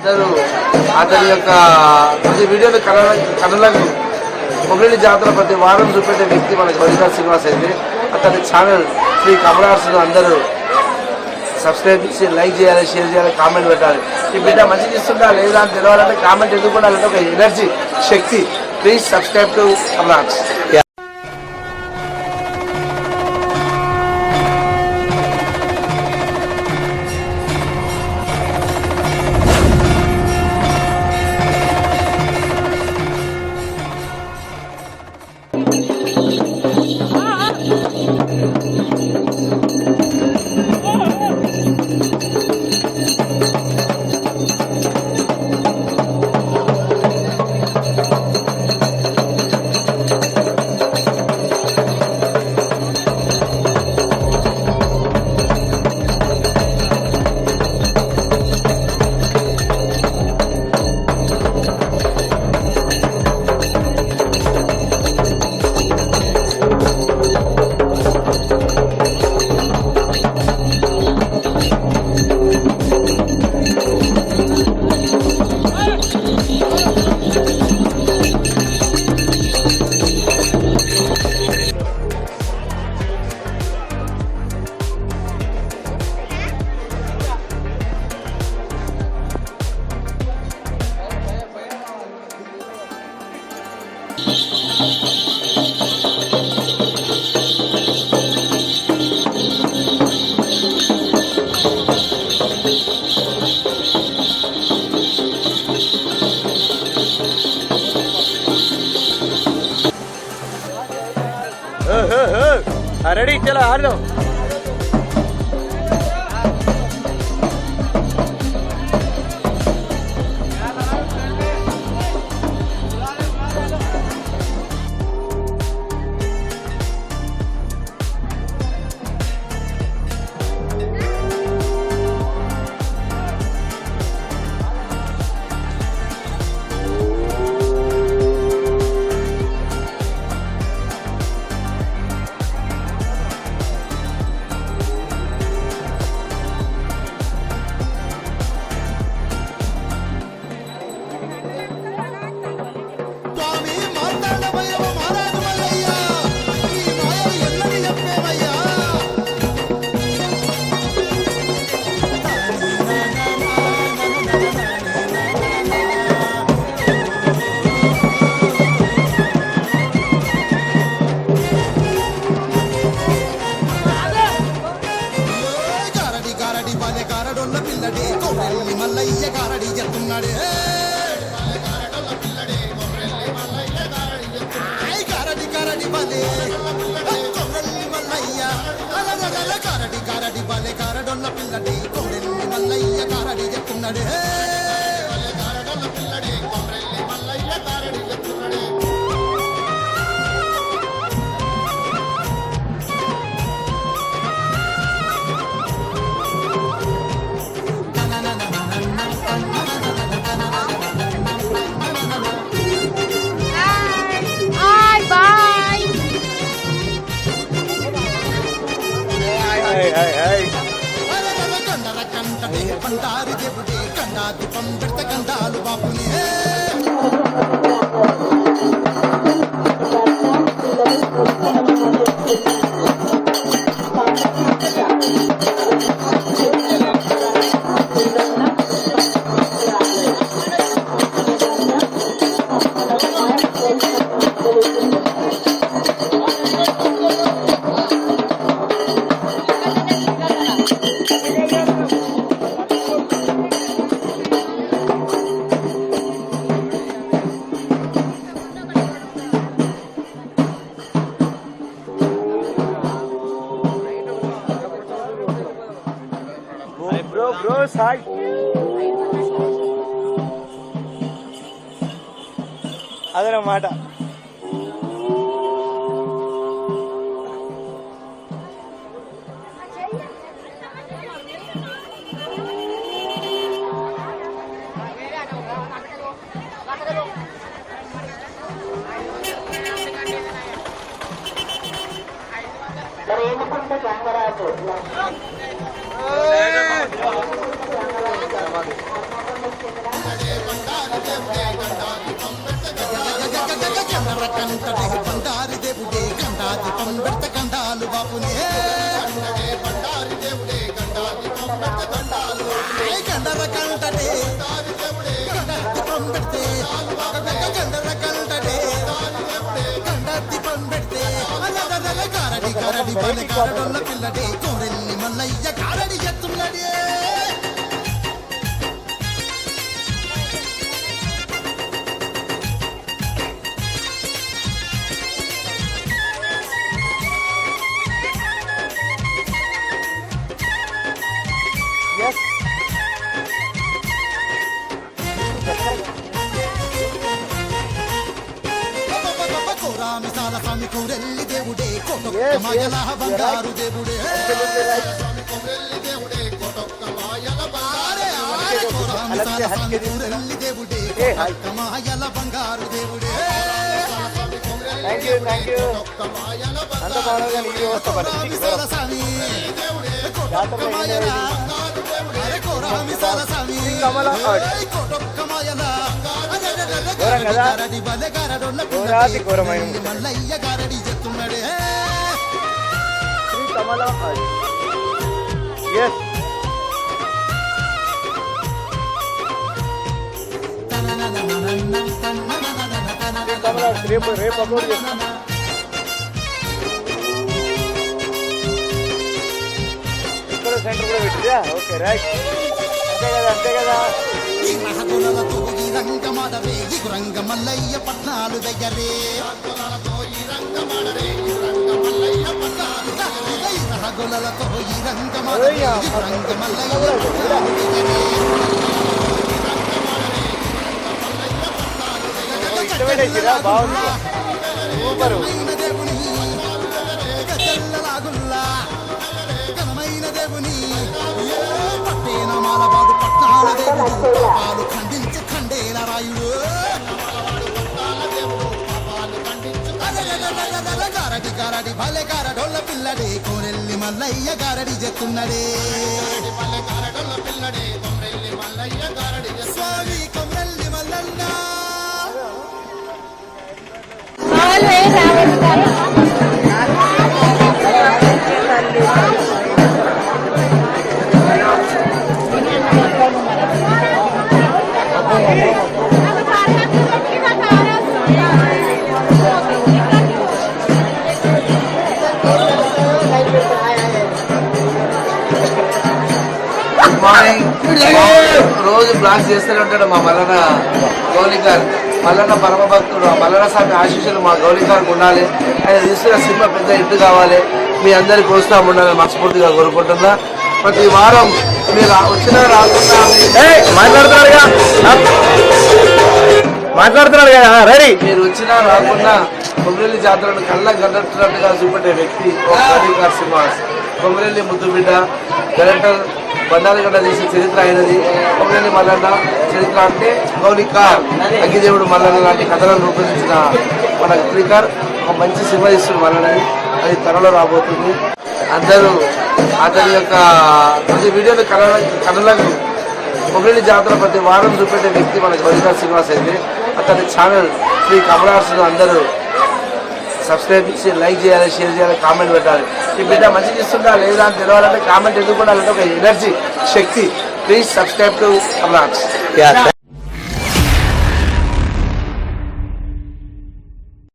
అందరూ అతని యొక్క ప్రతి వీడియోలు కళ కళలకు కొమ్మిడి జాతర ప్రతి వారం చూపెట్టే వ్యక్తి మన గోవిందా శ్రీనివాస్ అయితే. అతని ఛానల్ శ్రీ కమలార్సును అందరూ సబ్స్క్రైబ్ చేసి లైక్ చేయాలి షేర్ చేయాలి కామెంట్ పెట్టాలి. ఈ బిడ్డ మంచిగా ఇస్తుందా లేదా అని తెలవాలంటే కామెంట్ ఎందుకు ఒక ఎనర్జీ శక్తి. ప్లీజ్ సబ్స్క్రైబ్ టు కమలార్స్ రెడీ చలో ఆడదాం. గారడొల్ల పిల్లడి కొమ్రెల్లి మల్లయ్య గారడి చెప్తున్నాడే అంటారు చెబుతే కన్నా దీపం పెడత కందాలు బాపునే side. అదనమాట ప్రేమకుంట గంగరాజు కంటడగ బండారి దేవుడే కండాదిపం పెడత కండాలు బాపునే బండారి దేవుడే కండాదిపం పెడత కండాలు కండర కంటడే కండాదిపం పెడితే కండర కంటడే కండాదిపం పెడితే కరడి కరడి బలి కరడొల్ల పిల్లడే కోరెల్లి మల్లయ్య కరడి ఎత్తున్నడే దేవుడే కోటొక్క మాయల బంగారు దేవుడే. కోరెల్లి దేవుడే కోటొక్క మాయల బంగారే దేవుడే. కోటొక్క మాయల బంగారు దేవుడే. థ్యాంక్ యూ థ్యాంక్ యూ అంత బాగా నీకు వస్తా మాయల ఘోరం కదా? ఘోరాతి ఘోరమైన మల్లయ్య గారడి చెప్తున్నాడే రేపు రేపు అప్లోడ్ చేస్తాను సెంటర్ కూడా పెట్టిందా? ఓకే రైట్ అంతే కదా అంతే కదా. మహగుణలతో ఈ రంగమాడవే ఈ రంగ మల్లయ్య పట్నాలు ఈ మహగుణలతో ఈ రంగమాడవే ఈ రంగ మల్లయ్య పట్నాలు ఇష్టమేటా బాగుంది సూపరు దేవుని పట్టేన దేవుడు గారడి గారడి భలే గారడొల్ల పిల్లడే కోరెల్లి మల్లయ్య గారడి చెత్తున్నడే స్వామి కొమ్రెల్లి మల్లన్న. మార్నింగ్ రోజు బ్లాగ్ చేస్తూనే ఉంటాడు మా మల్లన్న గౌలికార్ మల్లన్న పరమ భక్తుడు ఆ మల్లన్న స్వామి ఆశీస్సులు మా గౌలికార్కి ఉండాలి. ఆయన తీసుకున్న సినిమా పెద్ద హిట్ కావాలి. మీ అందరికి ప్రోత్సాహం ఉండాలని మనస్ఫూర్తిగా కోరుకుంటున్నా. ప్రతి వారం మీరు వచ్చినా రాకుండా మాట్లాడుతున్నాడు కదా రెడీ. మీరు వచ్చినా రాకుండా కొమరెల్లి జాతరను కళ్ళ గడ్డట్టున్నట్టుగా చూపెట్టే వ్యక్తి శ్రీనివాస్. కొమరెల్లి ముద్దుబిడ్డ డైరెక్టర్ బండాలగడ్డ చేసిన చరిత్ర అయినది. కొమరెల్లి మల్లన్న చరిత్ర అంటే గౌలికార్ అగ్గిదేవుడు మల్లన్న లాంటి కథలను రూపొందించిన మన గౌలికార్ ఒక మంచి సినిమా ఇస్తుంది మల్లన్నది. అది త్వరలో రాబోతుంది. అందరూ అతని యొక్క ప్రతి వీడియోని కళ కళలకు కొమరెల్లి జాతర ప్రతి వారం చూపెట్టే వ్యక్తి మన గౌరికా శ్రీనివాస్ అయితే అతని ఛానల్ శ్రీ కమలాసులు అందరూ సబ్స్క్రైబ్ చేసి లైక్ చేయాలి షేర్ చేయాలి కామెంట్ పెట్టాలి. ఈ బిడ్డ మంచి చేస్తుందా లేదా అని తెలవాలంటే కామెంట్ ఎందుకు ఒక ఎనర్జీ శక్తి. Please subscribe to కమలార్స్